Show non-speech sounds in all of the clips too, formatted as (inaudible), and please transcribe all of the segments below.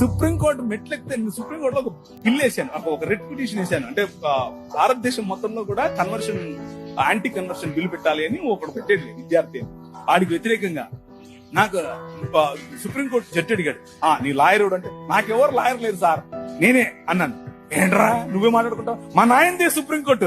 Supreme court మెట్లెక్కితే నేను సుప్రీంకోర్టులో ఒక బిల్ వేసాను ఒక- ఒక రెడ్ పిటిషన్ వేసాను అంటే భారతదేశం మొత్తంలో కూడా కన్వర్షన్ యాంటీ కన్వర్షన్ బిల్ పెట్టాలి అని ఒకడు పెట్టేది విద్యార్థి వాడికి వ్యతిరేకంగా నాకు సుప్రీంకోర్టు జడ్జి అడిగాడు. ఆ నీ లాయర్ అంటే? నాకెవరు లాయర్ లేదు సార్. నేనే అన్నాను. ఏంట్రా నువ్వే మాట్లాడుకుంటావు? మా నాయనదే సుప్రీంకోర్టు.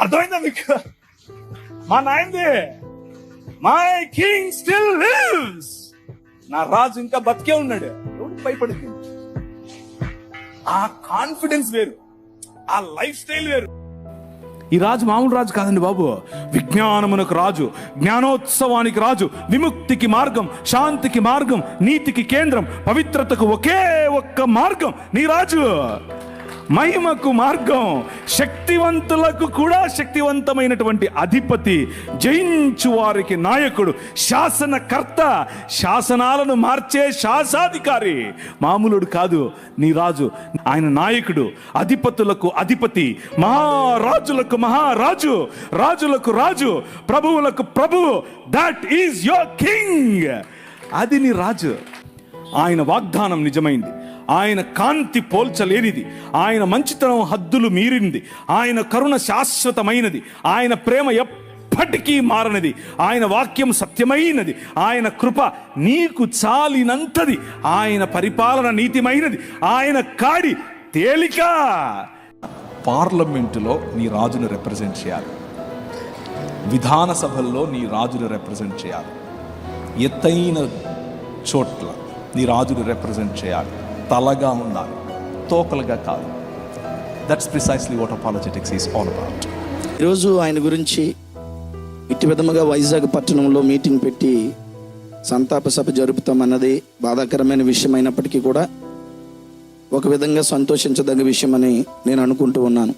అర్థమైందా మీకు? మా నాయనదే మై కింగ్ స్టిల్ లివ్స్ నా రాజు ఇంకా బతికే ఉన్నాడు. ఎవడు భయపడింది ఆ కాన్ఫిడెన్స్ వేరు. ఆ లైఫ్ స్టైల్ వేరు. ఈ రాజు మామూలు రాజు కాదండి బాబు. విజ్ఞానమునకు రాజు జ్ఞానోత్సవానికి రాజు విముక్తికి మార్గం శాంతికి మార్గం నీతికి కేంద్రం పవిత్రతకు ఒకే ఒక్క మార్గం. నీ రాజు. మహిమకు మార్గం శక్తివంతులకు కూడా శక్తివంతమైనటువంటి అధిపతి జయించు వారికి నాయకుడు శాసనకర్త శాసనాలను మార్చే శాసాధికారి. మామూలుడు కాదు నీ రాజు ఆయన నాయకుడు అధిపతులకు అధిపతి మహారాజులకు మహారాజు రాజులకు రాజు ప్రభువులకు ప్రభువు దట్ ఈజ్ యోర్ కింగ్ అది నీ రాజు. ఆయన వాగ్దానం నిజమైంది. ఆయన కాంతి పోల్చలేనిది. ఆయన మంచితనం హద్దులు మీరింది ఆయన కరుణ శాశ్వతమైనది. ఆయన ప్రేమ ఎప్పటికీ మారనిది. ఆయన వాక్యం సత్యమైనది. ఆయన కృప నీకు చాలినంతది. ఆయన పరిపాలన నీతిమైనది. ఆయన కాడి తేలిక. పార్లమెంటులో నీ రాజును రిప్రజెంట్ చేయాలి. విధాన సభల్లో నీ రాజును రిప్రజెంట్ చేయాలి. ఎత్తైన చోట్ల నీ రాజును రిప్రజెంట్ చేయాలి. తలగా ఉండాలి. తోకలుగా కాదు. That's precisely what apologetics is all about ఈరోజు ఆయన గురించి ఇట్టి విధముగా వైజాగ్ పట్టణంలో మీటింగ్ పెట్టి సంతాప సభ జరుపుతామన్నది బాధాకరమైన విషయం అయినప్పటికీ కూడా ఒక విధంగా సంతోషించదగ్గ విషయమని నేను అనుకుంటూ ఉన్నాను.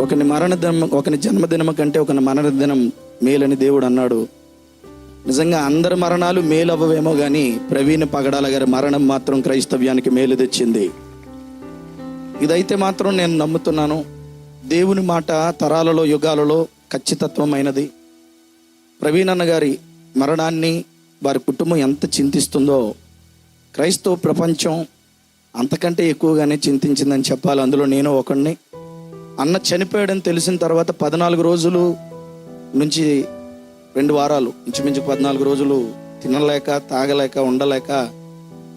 ఒకని మరణ దినం ఒకని జన్మదినం కంటే ఒకని మరణ దినం మేలని దేవుడు అన్నాడు. నిజంగా అందరి మరణాలు మేలు అవ్వవేమో కానీ ప్రవీణ్ పగడాల గారి మరణం మాత్రం క్రైస్తవ్యానికి మేలు తెచ్చింది. ఇదైతే మాత్రం నేను నమ్ముతున్నాను. దేవుని మాట తరాలలో యుగాలలో ఖచ్చితత్వమైనది. ప్రవీణన్న గారి మరణాన్ని వారి కుటుంబం ఎంత చింతిస్తుందో క్రైస్తవ ప్రపంచం అంతకంటే ఎక్కువగానే చింతించిందని చెప్పాలి. అందులో నేను ఒకడిని అన్న చనిపోయాడని తెలిసిన తర్వాత పద్నాలుగు రోజులు నుంచి రెండు వారాలు ఇంచుమించు పద్నాలుగు రోజులు తినలేక తాగలేక ఉండలేక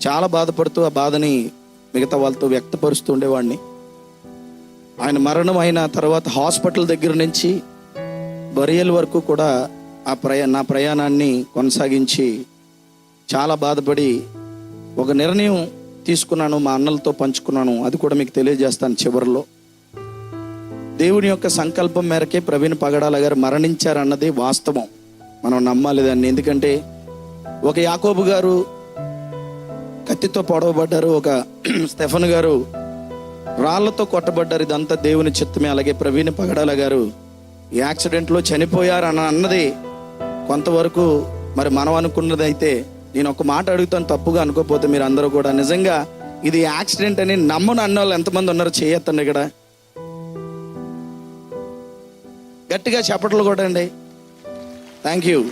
చాలా బాధపడుతూ ఆ బాధని మిగతా వాళ్ళతో వ్యక్తపరుస్తూ ఉండేవాడిని. ఆయన మరణం అయిన తర్వాత హాస్పిటల్ దగ్గర నుంచి బరియల్ వరకు కూడా ఆ ప్రయా నా ప్రయాణాన్ని కొనసాగించి చాలా బాధపడి ఒక నిర్ణయం తీసుకున్నాను మా అన్నలతో పంచుకున్నాను. అది కూడా మీకు తెలియజేస్తాను చివరిలో. దేవుని యొక్క సంకల్పం మేరకే ప్రవీణ్ పగడాల గారు మరణించారన్నది వాస్తవం. మనం నమ్మాలి దాన్ని. ఎందుకంటే ఒక యాకోబు గారు కత్తితో పొడవబడ్డారు ఒక (clears throat) స్టెఫన్ గారు రాళ్ళతో కొట్టబడ్డారు. ఇదంతా దేవుని చిత్తమే. అలాగే ప్రవీణ్ పగడాల గారు ఈ యాక్సిడెంట్లో చనిపోయారు అని అన్నది కొంతవరకు మరి మనం అనుకున్నదైతే నేను ఒక మాట అడుగుతాను తప్పుగా అనుకోకపోతే మీరు అందరూ కూడా. నిజంగా ఇది యాక్సిడెంట్ అని నమ్మను అన్న వాళ్ళు ఎంతమంది ఉన్నారో చేయొత్తండి ఇక్కడ. గట్టిగా చెప్పటలు కూడా అండి థ్యాంక్ యూ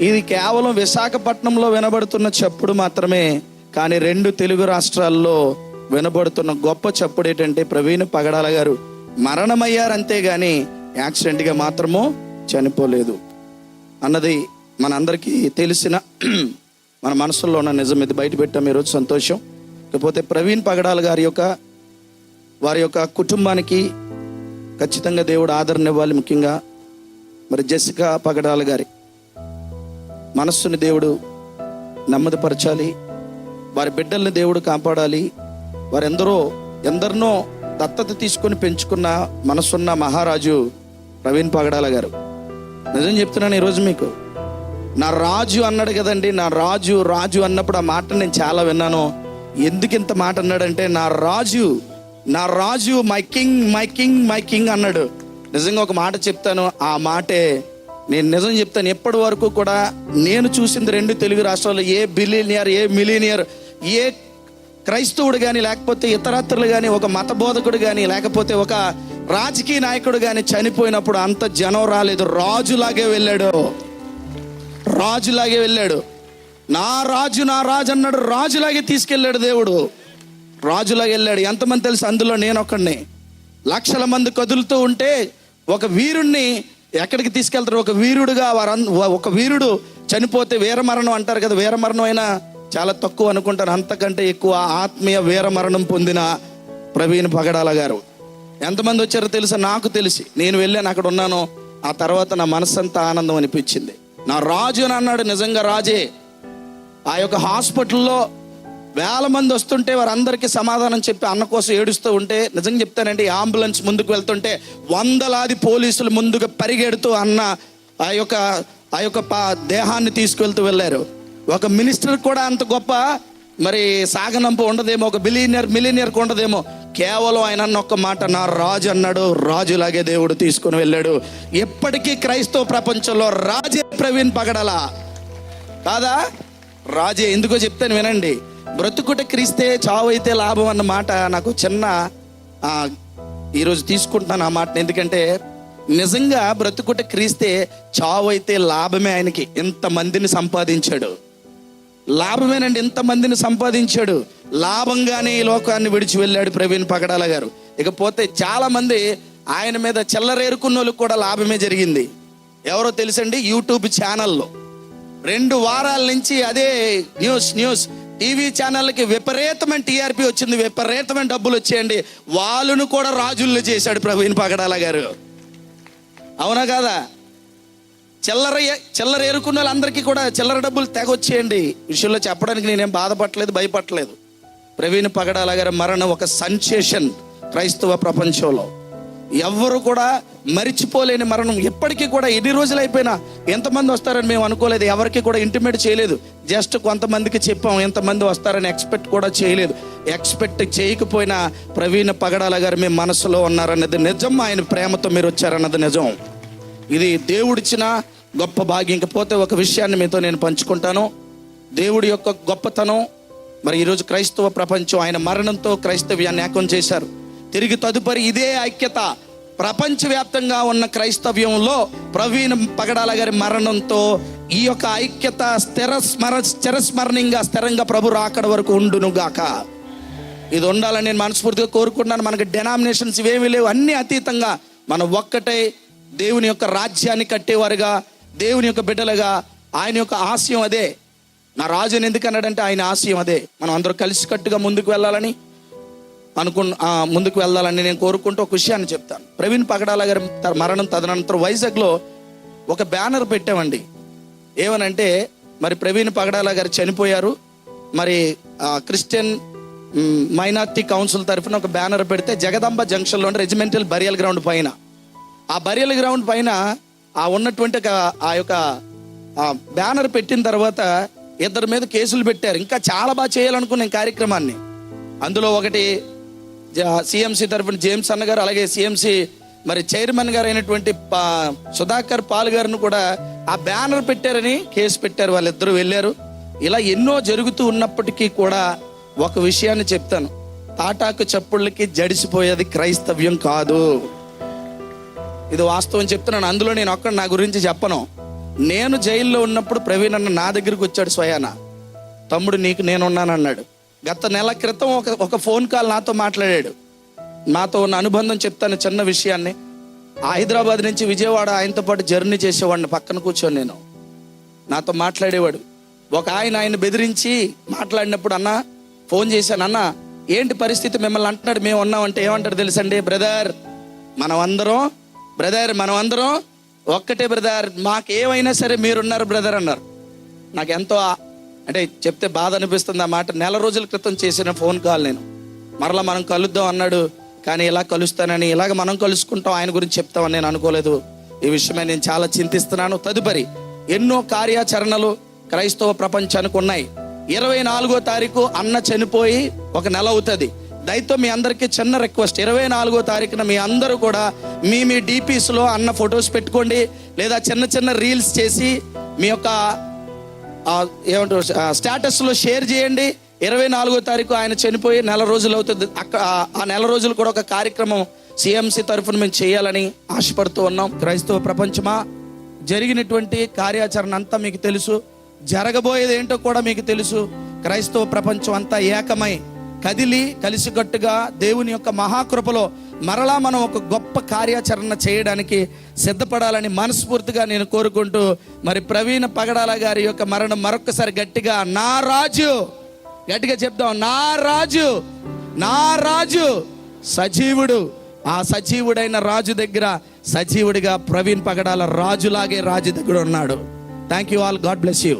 ఇది కేవలం విశాఖపట్నంలో వినబడుతున్న చప్పుడు మాత్రమే కానీ రెండు తెలుగు రాష్ట్రాల్లో వినబడుతున్న గొప్ప చప్పుడు ఏంటంటే ప్రవీణ్ పగడాల గారు. మరణమయ్యారు అంతేగాని యాక్సిడెంట్గా మాత్రము చనిపోలేదు. అన్నది మనందరికీ తెలిసిన మన మనసులో ఉన్న నిజం. ఇది బయట పెట్టాం ఈరోజు సంతోషం. ఇకపోతే ప్రవీణ్ పగడాల గారి యొక్క వారి యొక్క కుటుంబానికి ఖచ్చితంగా దేవుడు ఆదరణ ఇవ్వాలి ముఖ్యంగా. మరి జెసికా పగడాల గారి మనస్సుని దేవుడు నెమ్మదిపరచాలి వారి బిడ్డల్ని దేవుడు కాపాడాలి వారెందరో ఎందరినో దత్తత తీసుకొని పెంచుకున్న మనసున్న మహారాజు ప్రవీణ్ పగడాల గారు. నిజం చెప్తున్నాను ఈరోజు మీకు. నా రాజు అన్నాడు కదండి నా రాజు రాజు అన్నప్పుడు ఆ మాట నేను చాలా విన్నాను. ఎందుకు ఇంత మాట అన్నాడంటే నా రాజు నా రాజు my king my king my king అన్నాడు. నిజంగా ఒక మాట చెప్తాను. ఆ మాటే నేను నిజం చెప్తాను. ఎప్పటి వరకు కూడా నేను చూసింది రెండు తెలుగు రాష్ట్రాల్లో ఏ బిలీనియర్ ఏ మిలీనియర్ ఏ క్రైస్తవుడు కానీ లేకపోతే ఇతరత్రులు కానీ ఒక మత బోధకుడు కానీ లేకపోతే ఒక రాజకీయ నాయకుడు కానీ చనిపోయినప్పుడు అంత జనం రాలేదు. రాజులాగే వెళ్ళాడు. రాజులాగే వెళ్ళాడు. నా రాజు నా రాజు అన్నాడు. రాజులాగే తీసుకెళ్ళాడు దేవుడు. రాజులాగా వెళ్ళాడు. ఎంతమంది తెలుసు? అందులో నేను ఒక్కడిని. లక్షల మంది కదులుతూ ఉంటే ఒక వీరుణ్ణి ఎక్కడికి తీసుకెళ్తారు? ఒక వీరుడుగా వారంద ఒక వీరుడు చనిపోతే వీరమరణం అంటారు కదా వీరమరణం అయినా చాలా తక్కువ అనుకుంటారు అంతకంటే ఎక్కువ ఆత్మీయ వీరమరణం పొందిన ప్రవీణ్ పగడాల గారు. ఎంతమంది వచ్చారో తెలుసా? నాకు తెలిసి. నేను వెళ్ళాను అక్కడ ఉన్నాను. ఆ తర్వాత నా మనసంతా ఆనందం అనిపించింది. నా రాజు అని అన్నాడు నిజంగా రాజే. ఆ యొక్క హాస్పిటల్లో వేల మంది వస్తుంటే వారందరికీ సమాధానం చెప్పి అన్న కోసం ఏడుస్తూ ఉంటే నిజంగా చెప్తానండి అంబులెన్స్ ముందుకు వెళ్తుంటే వందలాది పోలీసులు ముందుగా పరిగెడుతూ అన్న ఆ యొక్క ఆ యొక్క పా- దేహాన్ని తీసుకువెళ్తూ వెళ్ళారు. ఒక మినిస్టర్ కూడా అంత గొప్ప మరి సాగనంపు ఉండదేమో ఒక బిలీనియర్ మిలీనియర్కి ఉండదేమో. కేవలం ఆయన అన్న ఒక్క మాట నా రాజు అన్నాడు రాజులాగే దేవుడు తీసుకుని వెళ్ళాడు. ఎప్పటికీ క్రైస్తవ ప్రపంచంలో రాజే ప్రవీణ్ పగడలా. కాదా? రాజే ఎందుకో చెప్తాను వినండి. బ్రతుకుట క్రీస్తే చావు అయితే లాభం అన్న మాట నాకు చిన్న ఈరోజు తీసుకుంటున్నాను ఆ మాట ఎందుకంటే నిజంగా బ్రతుకుట క్రీస్తే చావు అయితే లాభమే ఆయనకి. ఇంతమందిని సంపాదించాడు. లాభమేనండి ఇంతమందిని సంపాదించాడు. లాభంగానే ఈ లోకాన్ని విడిచి వెళ్ళాడు ప్రవీణ్ పగడాల గారు. ఇకపోతే చాలా మంది ఆయన మీద చెల్లరేరుకున్న వాళ్ళకి కూడా లాభమే జరిగింది. ఎవరో తెలుసండి? యూట్యూబ్ ఛానల్లో. రెండు వారాల నుంచి అదే న్యూస్ న్యూస్. టీవీ ఛానళ్ళకి విపరీతమైన టీఆర్పీ వచ్చింది విపరీతమైన డబ్బులు వచ్చేయండి. వాళ్ళను కూడా రాజుల్లో చేశాడు ప్రవీణ్ పగడాల గారు. అవునా కాదా? చిల్లర చిల్లర ఏరుకున్న వాళ్ళందరికీ కూడా చిల్లర డబ్బులు తెగొచ్చేయండి విషయంలో చెప్పడానికి నేనేం బాధపడలేదు భయపడలేదు. ప్రవీణ్ పగడాల గారి మరణం ఒక సన్సేషన్ క్రైస్తవ ప్రపంచంలో. ఎవ్వరు కూడా మరిచిపోలేని మరణం. ఎప్పటికీ కూడా ఎన్ని రోజులు అయిపోయినా ఎంతమంది వస్తారని మేము అనుకోలేదు. ఎవరికి కూడా ఇంటిమేట్ చేయలేదు. జస్ట్ కొంతమందికి చెప్పాం ఎంతమంది వస్తారని ఎక్స్పెక్ట్ కూడా చేయలేదు. ఎక్స్పెక్ట్ చేయకపోయినా ప్రవీణ్ పగడాల గారు మీ మనసులో ఉన్నారన్నది నిజం. ఆయన ప్రేమతో మీరు వచ్చారన్నది నిజం. ఇది దేవుడిచ్చిన గొప్ప భాగ్యం. ఇంకపోతే ఒక విషయాన్ని మీతో నేను పంచుకుంటాను. దేవుడి యొక్క గొప్పతనం. మరి ఈరోజు క్రైస్తవ ప్రపంచం ఆయన మరణంతో క్రైస్తవ్యాన్ని ఏకం చేశారు. తిరిగి తదుపరి ఇదే ఐక్యత. ప్రపంచవ్యాప్తంగా ఉన్న క్రైస్తవ్యంలో ప్రవీణ్ పగడాల గారి మరణంతో ఈ యొక్క ఐక్యత స్థిర స్మర స్థిరస్మరణీయంగా స్థిరంగా ప్రభు రాకడ వరకు ఉండును గాక ఇది ఉండాలని నేను మనస్ఫూర్తిగా కోరుకుంటున్నాను. మనకి డెనామినేషన్స్ ఇవేమీ లేవు. అన్ని అతీతంగా మనం ఒక్కటే దేవుని యొక్క రాజ్యాన్ని కట్టేవారుగా దేవుని యొక్క బిడ్డలుగా ఆయన యొక్క ఆశయం అదే. నా రాజుని ఎందుకన్నాడంటే ఆయన ఆశయం అదే. మనం అందరూ కలిసికట్టుగా ముందుకు వెళ్ళాలని అనుకున్న ముందుకు వెళ్ళాలని నేను కోరుకుంటూ ఒక విషయాన్ని చెప్తాను. ప్రవీణ్ పగడాల గారి త- మరణం తదనంతరం వైజాగ్లో ఒక బ్యానర్ పెట్టామండి. ఏమనంటే మరి ప్రవీణ్ పగడాల గారు చనిపోయారు. మరి ఆ, క్రిస్టియన్ మైనార్టీ కౌన్సిల్ తరఫున ఒక బ్యానర్ పెడితే జగదాంబ జంక్షన్లో రెజిమెంటల్ బరియల్ గ్రౌండ్ పైన. ఆ బరియల్ గ్రౌండ్ పైన ఆ ఉన్నటువంటి ఒక- ఆ యొక్క బ్యానర్ పెట్టిన తర్వాత ఇద్దరి మీద కేసులు పెట్టారు. ఇంకా చాలా బాగా చేయాలనుకున్న కార్యక్రమాన్ని. అందులో ఒకటి సిఎంసి తరఫున జేమ్స్ అన్న గారు అలాగే సిఎంసి మరి చైర్మన్ గారు అయినటువంటి పా- సుధాకర్ పాల్ గారిని కూడా ఆ బ్యానర్ పెట్టారని కేసు పెట్టారు. వాళ్ళిద్దరూ వెళ్ళారు. ఇలా ఎన్నో జరుగుతూ ఉన్నప్పటికీ కూడా ఒక విషయాన్ని చెప్తాను. తాటాకు చప్పుళ్ళకి జడిసిపోయేది క్రైస్తవ్యం కాదు. ఇది వాస్తవం చెప్తున్నాను. అందులో నేను ఒక్కడ నా గురించి చెప్పను. నేను జైల్లో ఉన్నప్పుడు ప్రవీణ్ అన్న నా దగ్గరికి వచ్చాడు స్వయాన. తమ్ముడు నీకు నేనున్నాను అన్నాడు గత నెల క్రితం ఒక ఒక ఫోన్ కాల్ నాతో మాట్లాడాడు. నాతో ఉన్న అనుబంధం చెప్తాను చిన్న విషయాన్ని. హైదరాబాద్ నుంచి విజయవాడ ఆయనతో పాటు జర్నీ చేసేవాడిని పక్కన కూర్చొని నేను. నాతో మాట్లాడేవాడు. ఒక ఆయన ఆయన బెదిరించి మాట్లాడినప్పుడు అన్న ఫోన్ చేశాను. అన్న ఏంటి పరిస్థితి? మిమ్మల్ని అంటున్నాడు మేము ఉన్నామంటే ఏమంటాడు తెలుసండి? బ్రదర్ మనం అందరం బ్రదర్ మనం అందరం ఒక్కటే బ్రదర్. మాకేమైనా సరే మీరున్నారు బ్రదర్ అన్నారు. నాకు ఎంతో అంటే చెప్తే బాధ అనిపిస్తుంది ఆ మాట. నెల రోజుల క్రితం చేసిన ఫోన్ కాల్ నేను. మరలా మనం కలుద్దాం అన్నాడు. కానీ ఇలా కలుస్తానని ఇలాగ మనం కలుసుకుంటాం ఆయన గురించి చెప్తామని నేను అనుకోలేదు. ఈ విషయమై నేను చాలా చింతిస్తున్నాను. తదుపరి ఎన్నో కార్యాచరణలు క్రైస్తవ ప్రపంచానికి ఉన్నాయి. ఇరవై నాలుగో తారీఖు అన్న చనిపోయి ఒక నెల అవుతుంది. దయతో మీ అందరికీ చిన్న రిక్వెస్ట్. ఇరవై నాలుగో తారీఖున మీ అందరూ కూడా మీ మీ డీపీస్లో అన్న ఫొటోస్ పెట్టుకోండి. లేదా చిన్న చిన్న రీల్స్ చేసి మీ యొక్క ఏమంటారు స్టేటస్లో షేర్ చేయండి. ఇరవై నాలుగో తారీఖు ఆయన చనిపోయి నెల రోజులు అవుతుంది. అక్క ఆ నెల రోజులు కూడా ఒక కార్యక్రమం సిఎంసి తరఫున మేము చేయాలని ఆశపడుతూ ఉన్నాం. క్రైస్తవ ప్రపంచమా? జరిగినటువంటి కార్యాచరణ అంతా మీకు తెలుసు. జరగబోయేది ఏంటో కూడా మీకు తెలుసు. క్రైస్తవ ప్రపంచం అంతా ఏకమై కదిలి కలిసికట్టుగా దేవుని యొక్క మహాకృపలో మరలా మనం ఒక గొప్ప కార్యాచరణ చేయడానికి సిద్ధపడాలని మనస్ఫూర్తిగా నేను కోరుకుంటూ మరి ప్రవీణ పగడాల గారి యొక్క మరణం మరొకసారి గట్టిగా నా రాజు గట్టిగా చెప్దాం నా రాజు నా రాజు సజీవుడు. ఆ సజీవుడైన రాజు దగ్గర సజీవుడిగా ప్రవీణ్ పగడాల రాజులాగే రాజు దగ్గర ఉన్నాడు. Thank you all God bless you